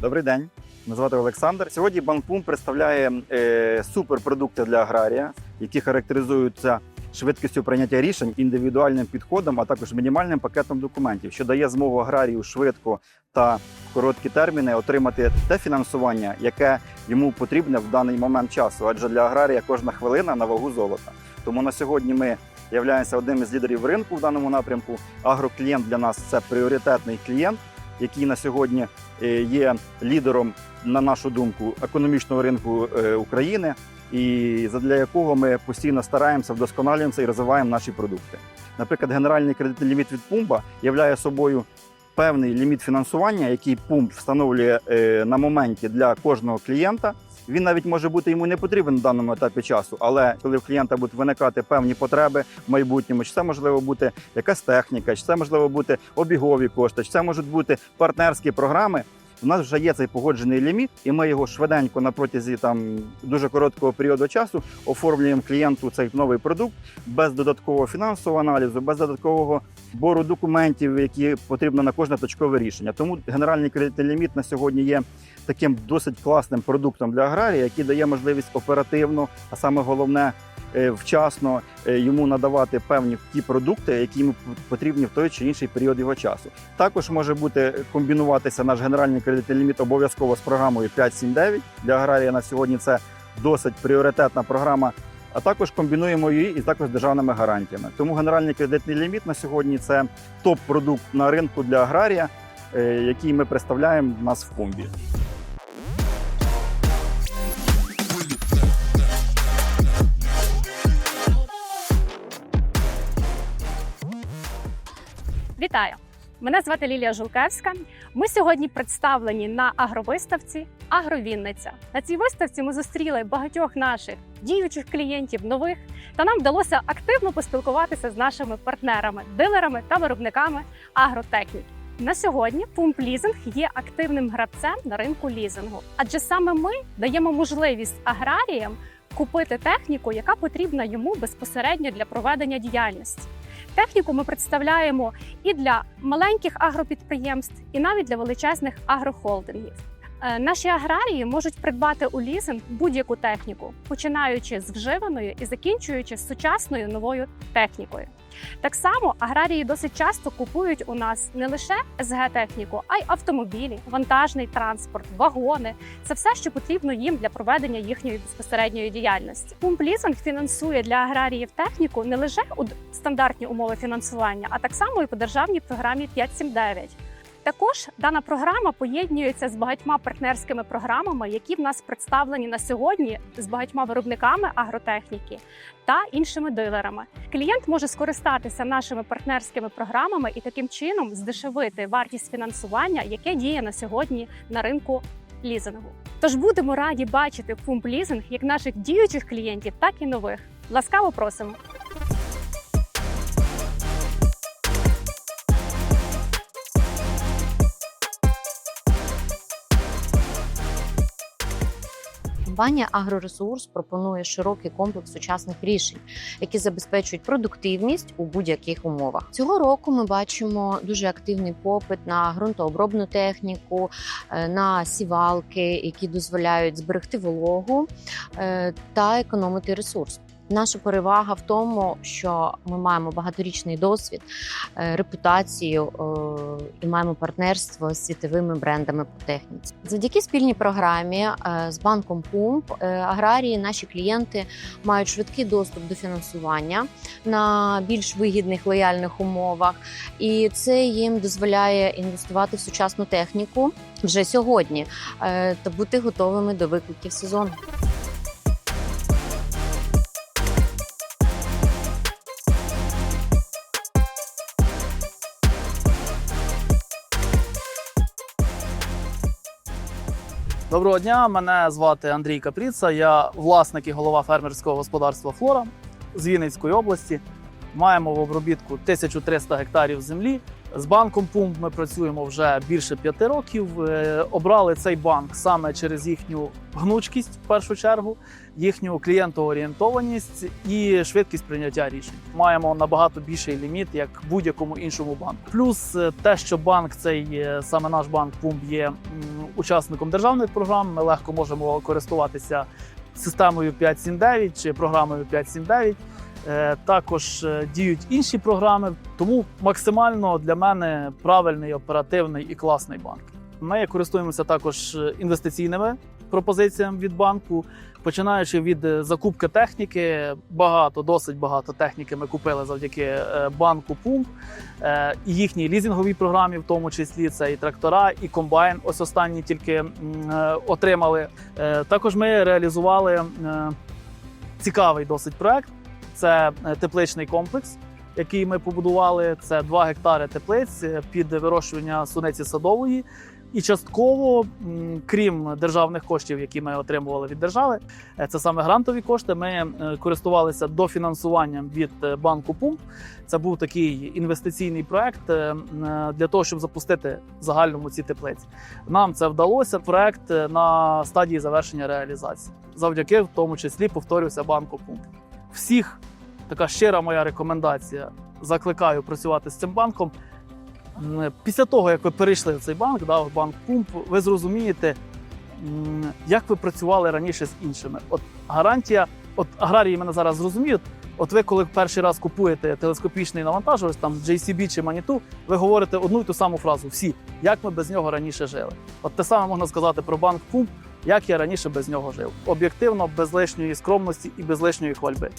Добрий день. Мене звати Олександр. Сьогодні Банкпум представляє е, суперпродукти для аграрія, які характеризуються швидкістю прийняття рішень, індивідуальним підходом, а також мінімальним пакетом документів, що дає змогу аграрію швидко та в короткі терміни отримати те фінансування, яке йому потрібне в даний момент часу. Адже для аграрія кожна хвилина на вагу золота. Тому на сьогодні ми являємося одним із лідерів ринку в даному напрямку. Агроклієнт для нас це пріоритетний клієнт, який на сьогодні є лідером, на нашу думку, економічного ринку е, України, і задля якого ми постійно стараємося, вдосконалюємося і розвиваємо наші продукти. Наприклад, генеральний кредитний ліміт від Пумба являє собою певний ліміт фінансування, який Пумп встановлює е, на моменті для кожного клієнта. Він навіть може бути йому не потрібен на даному етапі часу, але коли в клієнта будуть виникати певні потреби в майбутньому, чи це можливо бути якась техніка, чи це можливо бути обігові кошти, чи це можуть бути партнерські програми. У нас вже є цей погоджений ліміт, і ми його швиденько на протязі там дуже короткого періоду часу оформлюємо клієнту цей новий продукт без додаткового фінансового аналізу, без додаткового бору документів, які потрібно на кожне точкове рішення. Тому генеральний кредитний ліміт на сьогодні є таким досить класним продуктом для аграрія, який дає можливість оперативно, а саме головне вчасно е, йому надавати певні ті продукти, які йому потрібні в той чи інший період його часу. Також може бути комбінуватися наш генеральний кредитний ліміт обов'язково з програмою 579. Для аграрія на сьогодні це досить пріоритетна програма. А також комбінуємо її і також державними гарантіями. Тому генеральний кредитний ліміт на сьогодні це топ-продукт на ринку для аграрія, е, який ми представляємо в нас в комбі. Вітаю! Мене звати Лілія Жулкевська. Ми сьогодні представлені на агровиставці Агровінниця. На цій виставці ми зустріли багатьох наших діючих клієнтів, нових, та нам вдалося активно поспілкуватися з нашими партнерами, дилерами та виробниками агротехніки. На сьогодні Пумп Лізинг є активним гравцем на ринку лізингу, адже саме ми даємо можливість аграріям купити техніку, яка потрібна йому безпосередньо для проведення діяльності. Техніку ми представляємо і для маленьких агропідприємств, і навіть для величезних агрохолдингів. Е, Наші аграрії можуть придбати у лізинг будь-яку техніку, починаючи з вживаної і закінчуючи сучасною новою технікою. Так само аграрії досить часто купують у нас не лише СГ-техніку, а й автомобілі, вантажний транспорт, вагони. Це все, що потрібно їм для проведення їхньої безпосередньої діяльності. Пумп лізинг фінансує для аграріїв техніку не лише у стандартні умови фінансування, а так само і по державній програмі 579. Також дана програма поєднується з багатьма партнерськими програмами, які в нас представлені на сьогодні з багатьма виробниками агротехніки та іншими дилерами. Клієнт може скористатися нашими партнерськими програмами і таким чином здешевити вартість фінансування, яке діє на сьогодні на ринку лізингу. Тож будемо раді бачити Пумп Лізинг як наших діючих клієнтів, так і нових. Ласкаво просимо. Компанія Агроресурс пропонує широкий комплекс сучасних рішень, які забезпечують продуктивність у будь-яких умовах. Цього року ми бачимо дуже активний попит на ґрунтообробну техніку, е, на сівалки, які дозволяють зберегти вологу е, та економити ресурс. Наша перевага в тому, що ми маємо багаторічний досвід, е, репутацію е, і маємо партнерство з світовими брендами по техніці. Завдяки спільній програмі е, з банком Пумп аграрії, наші клієнти мають швидкий доступ до фінансування на більш вигідних лояльних умовах, і це їм дозволяє інвестувати в сучасну техніку вже сьогодні та бути готовими до викликів сезону. Доброго дня, мене звати Андрій Капріца. Я власник і голова фермерського господарства Флора з Вінницької області. Маємо в обробітку 1300 гектарів землі З банком Пумп ми працюємо вже більше п'яти років. Е, Обрали цей банк саме через їхню гнучкість, в першу чергу, їхню клієнтоорієнтованість і швидкість прийняття рішень. Маємо набагато більший ліміт, як будь-якому іншому банку. Плюс е, те, що банк цей е, саме наш банк Пумп є учасником державних програм. Ми легко можемо користуватися системою 579 чи програмою 579. Е, Також е, діють інші програми, тому максимально для мене правильний, оперативний і класний банк. Ми користуємося також е, інвестиційними пропозиціями від банку, починаючи від закупки техніки. Багато, досить багато техніки ми купили завдяки банку Пумп е, і їхній лізинговій програмі, в тому числі це і трактора, і комбайн. Ось останні тільки отримали. Також ми реалізували цікавий досить проект. Це е, тепличний комплекс, який ми побудували. Це 2 гектари теплиць е, під вирощування суниці садової. І частково, крім державних коштів, які ми отримували від держави, е, це саме грантові кошти. Ми користувалися дофінансуванням від банку Пумп. Це був такий інвестиційний проект для того, щоб запустити загальному ці теплиці. Нам це вдалося. Проект на стадії завершення реалізації, завдяки в тому числі повторюся банку Пумп. Всіх така щира моя рекомендація. Закликаю працювати з цим банком. Після того, як ви перейшли в цей банк, да, в банк Пумп, ви зрозумієте, як ви працювали раніше з іншими. От гарантія, от аграрії мене зараз зрозуміють. От ви, коли перший раз купуєте телескопічний навантажувач, там JCB чи Manitou, ви говорите одну і ту саму фразу: всі, як ми без нього раніше жили. От те саме можна сказати про банк Пумп, як я раніше без нього жив. Об'єктивно, без лишньої скромності і без лишньої хвальби.